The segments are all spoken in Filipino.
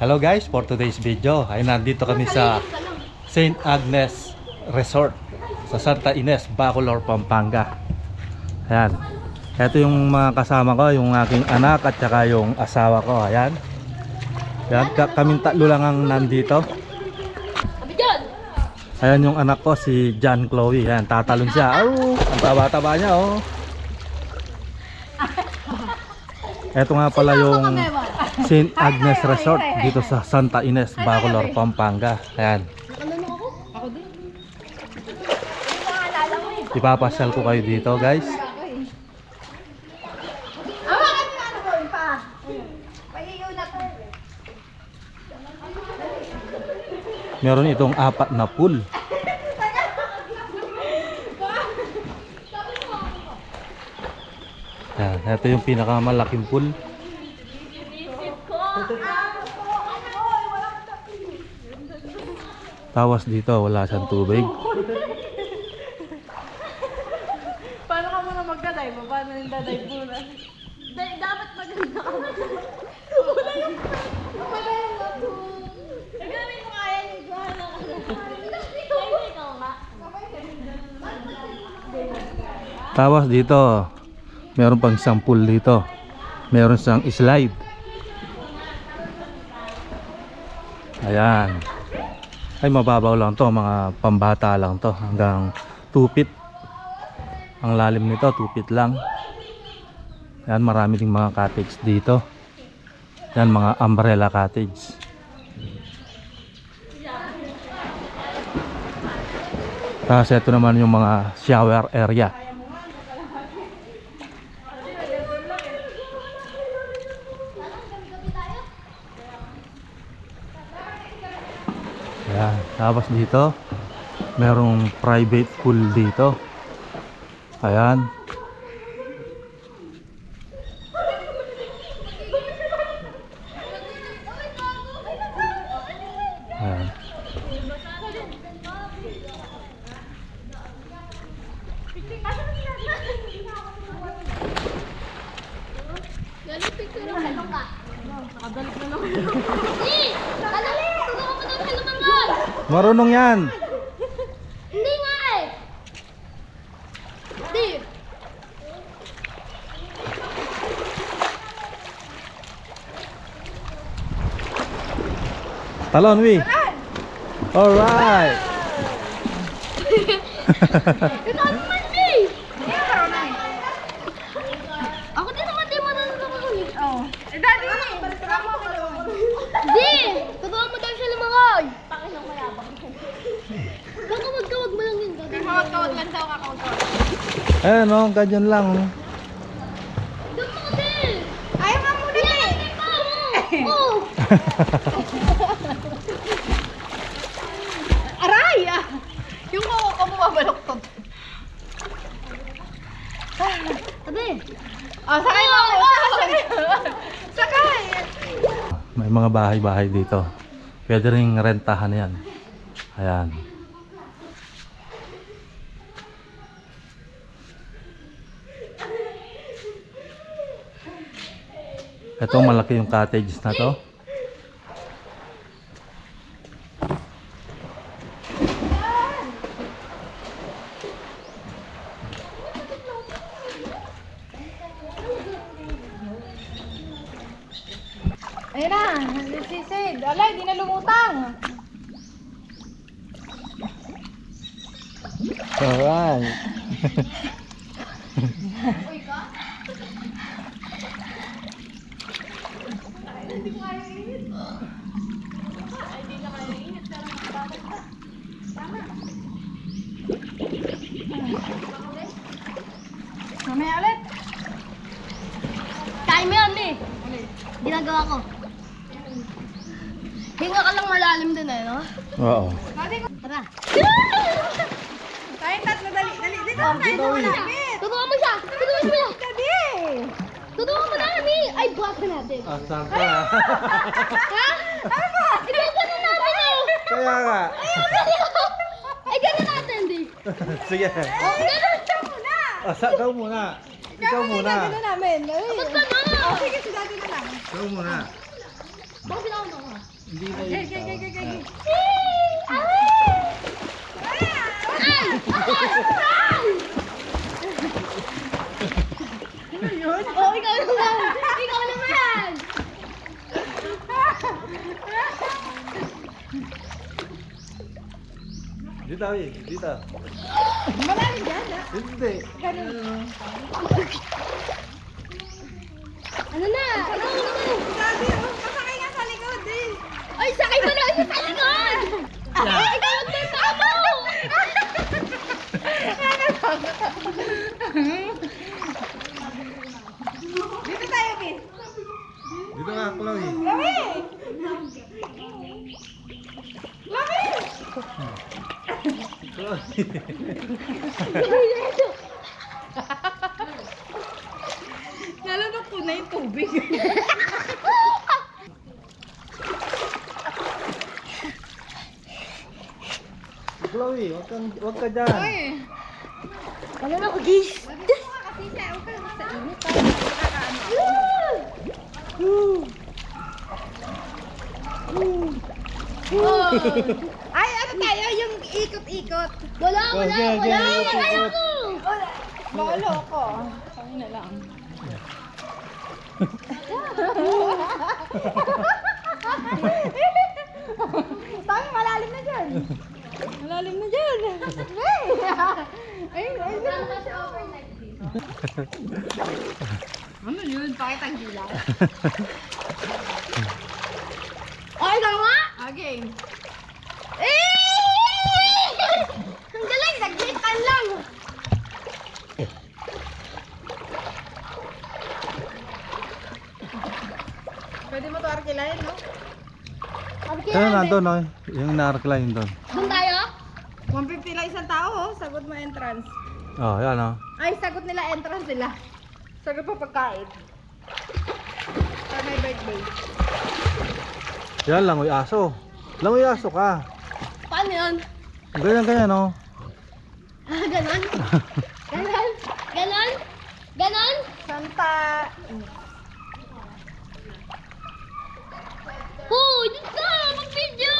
Hello guys, for today's video ay nandito kami sa St. Agnes Resort sa Santa Ines, Bacolor, Pampanga. Ayan. Ito yung mga kasama ko, yung aking anak at saka yung asawa ko. Ayan. Ayan, ka- kaming tatlo lang ang nandito. Ayan yung anak ko, si John Chloe. Ayan, tatalon siya. Oh, ang taba-taba niya, oh. Ito nga pala yung St. Agnes Resort dito sa Santa Ines, Bacolor, Pampanga. Ayan. Ipapasyal ko kayo dito, guys. Meron itong apat na pool. Ayan, ito yung pinakamalaking pool. Tawas dito, wala siyang tubig. Paano ka muna magdadive? Paano yung dadive muna? dapat maganda ka. Wala yung... Wala yung lato. Nagawin mo kaya yung nga. Tawas dito, meron pang isang pool dito. Meron siyang slide. Ayan. Ay mababaw lang to, mga pambata lang to. Hanggang 2 feet. Ang lalim nito, 2 feet lang. Ayan, marami ding mga cottage dito. Ayan, mga umbrella cottage. Tapos ito naman yung mga shower area. Ayan. Tapos dito, merong private pool dito. Ayan. Galing picture mo. Ano ka? Nakadalik na naman. Hindi! Kadali! Tulungan mo daw siya lumangon! Marunong yan. Hindi nga eh! Hindi! Talon, we. Alright. Ikaw naman di! Ako din naman di marunong lumangon eh. Oo. Eh, daddy, balikan mo ako. Hindi! Tulungan mo daw siya lumangon! Pakin ang mayabang. Baka magkawag mo lang kawag-kawag lang daw kakawag-kawag. Ayan o, ganyan lang. oh. Ayaw nga muna eh. Aray! Ah! Yung kuko ko bumabaloktot. Tabi! Ah, sakay mo ako. Sakay. Sakay. May mga bahay-bahay dito. Pwede rin rentahan yan. Ayan. Ito malaki yung cottage na to. Ayun na, nagsisid. Alay, di na lumutang. Alright. Mamaya ulit. Kain mo yun eh! Ginagawa ko. Hinga ka lang malalim din eh, no? Oo. Tara! tayong tatlo, dali, dali. Dito, Ah, tayo dito, sa eh. malapit. Tutukan mo siya! Tutukan mo siya! Daddy! Tutukan mo namin! Ay, buhat ka natin! Asan ka? Ha? Ibuhat na natin eh! Kaya nga. Ay, gano'n natin, di! Sige. Oh, gano'n! Ikaw muna. Asa, ikaw muna. Ikaw muna. Daddy na namin. Ka na? Oh, sige, si daddy na lang. Ikaw muna. Bakit ako na Hindi na Okay, okay, okay, okay, okay. Ano yun? Oh, ikaw naman! Ikaw naman! Eh. Dito. Malalim yan, ah. Hindi. Ano na? Ano? Sabi, oh, pasakay nga sa likod eh. Ay, sakay mo na sa likod! Ay, ikaw magtatapo! Dito tayo, Bin. Dito nga, Chloe. Lami! Lami! Nalunok ko na yung tubig. Chloe, wag, kang, wag ka dyan. Uy! Ano na ako, guys? Kasi siya, huwag ka sa init. Nakakaano ako. Ano tayo? Yung ikot-ikot. Wala, wala, okay, wala! okay, Ayaw okay. ko! Bolo ko. Kami na lang. Tang, malalim na dyan. Malalim na dyan. ay, ay, ay. Ano yun? Pakit ang gila. Ay, tama! Okay. Eh! Naglitan lang! Pwede mo to arkilayan, no? Okay, Kaya nandun, no? Yung narkline doon. Doon tayo? 150 lang isang tao, oh. Sagot mo entrance. Oh, yan, no? Ay, sagot nila entrance nila. Sagot pa pagkain. Para may birthday. Yan, langoy aso. Langoy aso ka. Paano yun? Ganyan, ganyan, no? Ah, ganon? Ganon? Ganon? Ganon? Santa. Hoy, dun ka! Mag-video!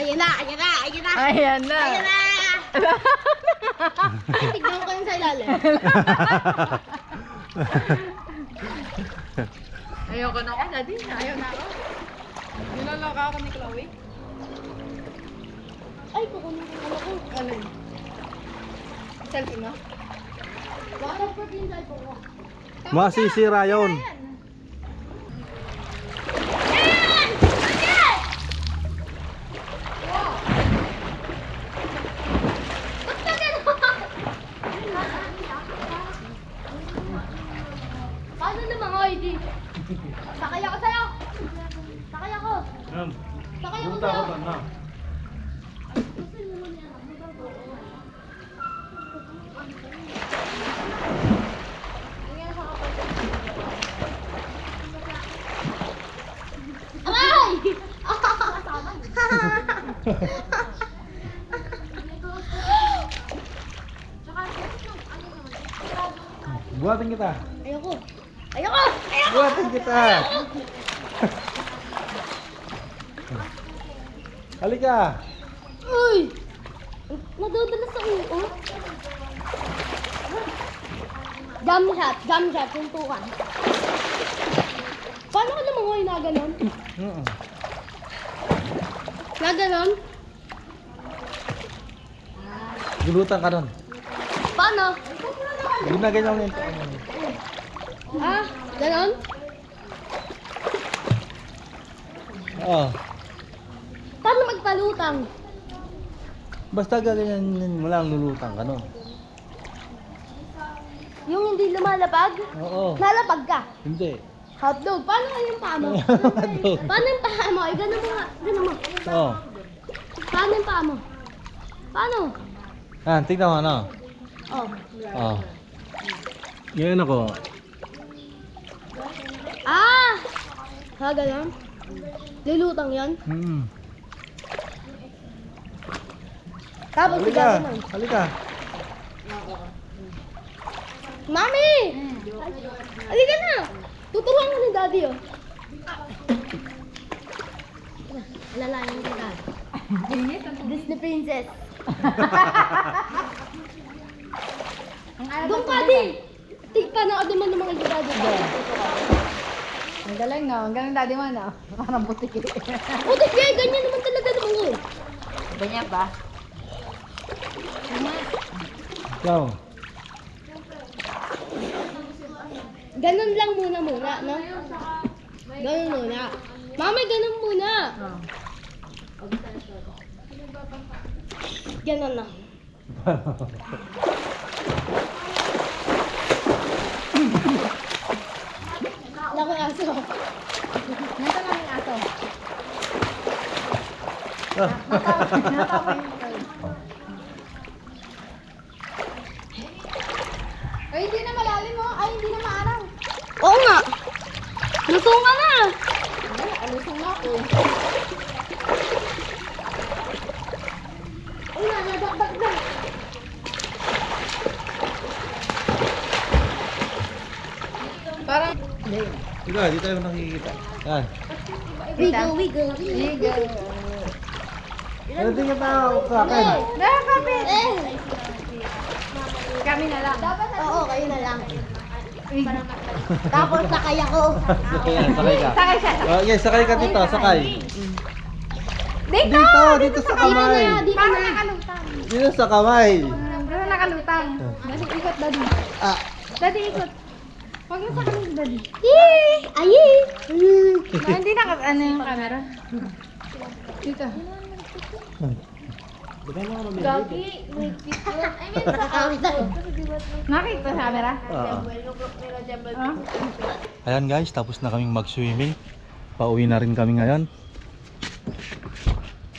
Ayun na, ayun na, ayun na! Ayan na. Ayun na! Tignan ko yun sa ilalim. Ayoko na ako, daddy. Ayaw na ako. Niloloka ako ni Chloe. Ay, kukunin ko ano ko. Ano yun? Selfie mo? Waterproof yung cellphone ko. Masisira yun. Yan! Yan! Ba't ka ganon? Paano naman ako, ID? Sakay ako sa'yo! Sakay ako! Sakay ako sa'yo! no? Aray! Buhatin kita. Ayoko! Ayoko! Ayoko! Buhatin kita. Halika. Uy! Nadadala sa uo. Jump shot, jump shot, tuntukan. Paano ka lumangoy na ganon? Mm. Na ganon? Gulutan ka nun. Paano? Ginaganyan mo yun. Ah, ganon? Oo. Paano magpalutang? Basta gaganyan mo lang lulutang ka nun. Yung hindi lumalapag? Oo. Lalapag ka. Hindi. Hotdog. Paano nga yung paa mo? Hotdog. Paano yung paa mo? Ay, ganun mo nga. Ganun mo. Oo. Paano yung paa mo? Paano? Ah, tignan mo ano. Oh. Oo. Yan ako. Ah! Ha, ganun? Lulutang yan? Hmm. Tapos Halika. ganun. Halika. Mami! Halika na! Tuturuan ko ni Daddy, oh. Alalayan ko Daddy. Disney Princess. Doon ka din! Tigpa na ako naman ng mga Daddy. Ang galing no. Ang galing daddy mo no. Parang butik eh. Di kaya ganyan naman talaga naman yun. Ganyan ba? Ikaw. Ganun lang muna muna, no? Ganun muna. Mama, ganun muna. Ganun lang. Laki aso. Nasa lang yung aso. Ay, hindi na malalim mo. Ay, hindi na maaraw. Oo nga. Luto ka na. Alusong nga ako. Una, nadakdak na. Parang... Hindi. Ikaw, di tayo nakikita. Yan. Wiggle, wiggle. Ano din yung tao sa akin? Nakakapit. Kami na lang. Oo, kayo na lang. Tapos sakay ako. Sakay, sakay ka. Sakay siya. Oh, yes, sakay ka dito, sakay. Dito! Dito, dito sa kamay. Dito na. nakalutang. Dito sa kamay. Parang nakalutang. Daddy, ikot, daddy. Ah, Daddy, ikot. Huwag mo sa kanil, daddy. Yee! Ayi! Ah, hindi na, ano yung camera? Dito. Gagi, may picture. I mean, sa camera. Nakita sa camera? Oo. Ah? Ayan guys, tapos na kaming mag-swimming. Pauwi na rin kami ngayon.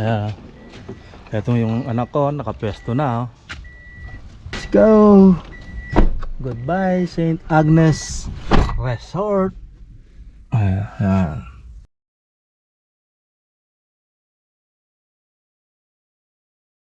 Ayan. Ito yung anak ko, nakapwesto na. Oh. Let's go! Goodbye, St. Agnes Resort. Ayan.